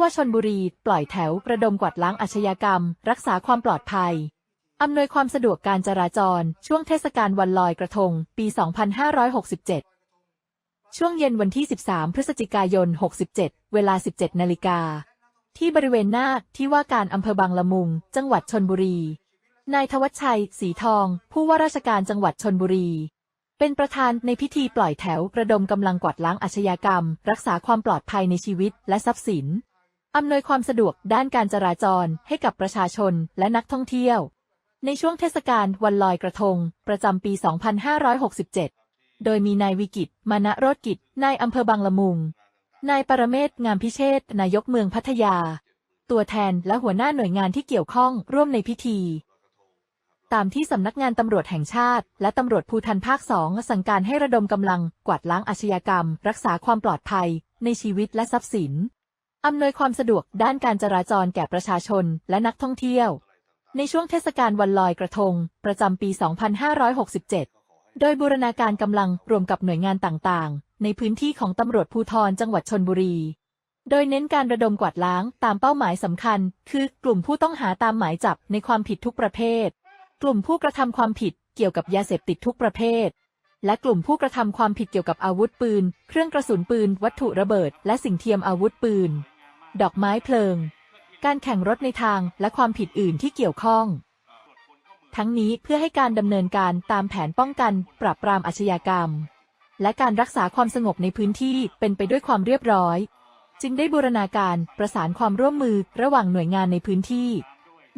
ว่าชนบุรี ปล่อยแถวประดมกวาดล้างอาชญากรรม รักษาความปลอดภัย อำนวยความสะดวกการจราจร ช่วงเทศกาลวันลอยกระทง ปี 2567 ช่วงเย็นวันที่ 13 พฤศจิกายน 67 เวลา 17 นาฬิกา ที่บริเวณหน้าที่ว่าการอำเภอบางละมุง จังหวัดชนบุรี นายทวัชชัย สีทอง ผู้ว่าราชการจังหวัดชนบุรีเป็นประธานในพิธีปล่อยแถว ระดมกำลังกวาดล้างอาชญากรรม รักษาความปลอดภัยในชีวิตและทรัพย์สิน อำนวยความสะดวกด้านการจราจรให้กับประชาชนและนักท่องเที่ยว ในช่วงเทศกาลวันลอยกระทง ประจำปี 2567 โดยมีนายวิกิตมานะโรจกิจ นายอำเภอบางละมุง นายปรเมศงามพิเชษนายกเมืองพัทยา ตัวแทนและหัวหน้าหน่วยงานที่เกี่ยวข้องร่วมในพิธี ตามที่สำนักงานตำรวจแห่งชาติ และตำรวจภูธรภาคสองสั่งการให้ระดมกำลังกวาดล้างอาชญากรรม รักษาความปลอดภัย ในชีวิตและทรัพย์สิน อำนวยความสะดวกด้านการจราจรแก่ประชาชนและนักท่องเที่ยว ในช่วงเทศกาลวันลอยกระทง ประจำปี 2567 โดยบูรณาการกำลังรวมกับหน่วยงานต่างๆ ในพื้นที่ของตำรวจภูธรจังหวัดชนบุรี โดยเน้นการระดมกวาดล้างตามเป้าหมายสำคัญ คือกลุ่มผู้ต้องหาตามหมายจับในความผิดทุกประเภท กลุ่มผู้กระทำความผิดเกี่ยวกับยาเสพติดทุกประเภท และกลุ่มผู้กระทำความผิดเกี่ยวกับอาวุธปืน เครื่องกระสุนปืน วัตถุระเบิด และสิ่งเทียมอาวุธปืน ดอกไม้เพลิง การแข่งรถในทางและความผิดอื่นที่เกี่ยวข้อง ทั้งนี้เพื่อให้การดำเนินการตามแผนป้องกัน ปราบปรามอาชญากรรม และการรักษาความสงบในพื้นที่เป็นไปด้วยความเรียบร้อย จึงได้บูรณาการประสานความร่วมมือระหว่างหน่วยงานในพื้นที่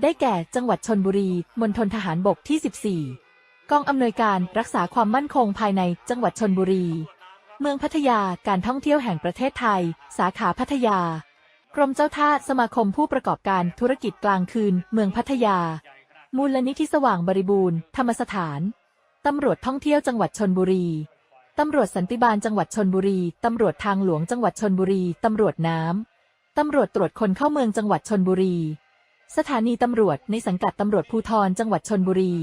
ได้แก่จังหวัดชนบุรีมณฑลทหารบกที่ 14 กองอำนวยการรักษาความมั่นคงภายในจังหวัดชนบุรี เมืองพัทยาการท่องเที่ยวแห่งประเทศไทย สาขาพัทยา กรมเจ้าท่าสมาคมผู้ประกอบการธุรกิจกลางคืน เมืองพัทยา มูลนิธิสว่างบริบูรณ์ ธรรมสถาน ตำรวจท่องเที่ยวจังหวัดชนบุรี ตำรวจสันติบาลจังหวัดชนบุรี ตำรวจทางหลวงจังหวัดชนบุรี ตำรวจน้ำ ตำรวจตรวจคนเข้าเมืองจังหวัดชนบุรี สถานีตำรวจในสังกัดตำรวจภูธรจังหวัดชนบุรี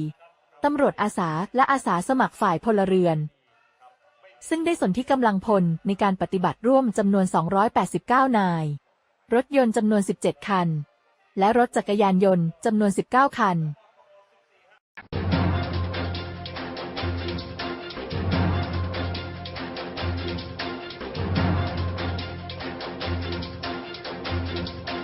ตำรวจอาสาและอาสาสมัครฝ่ายพลเรือนซึ่งได้สนที่กำลังพลในการปฏิบัติร่วมจำนวน 289 นาย รถยนต์จำนวน 17 คัน และรถจักรยานยนต์จำนวน 19 คัน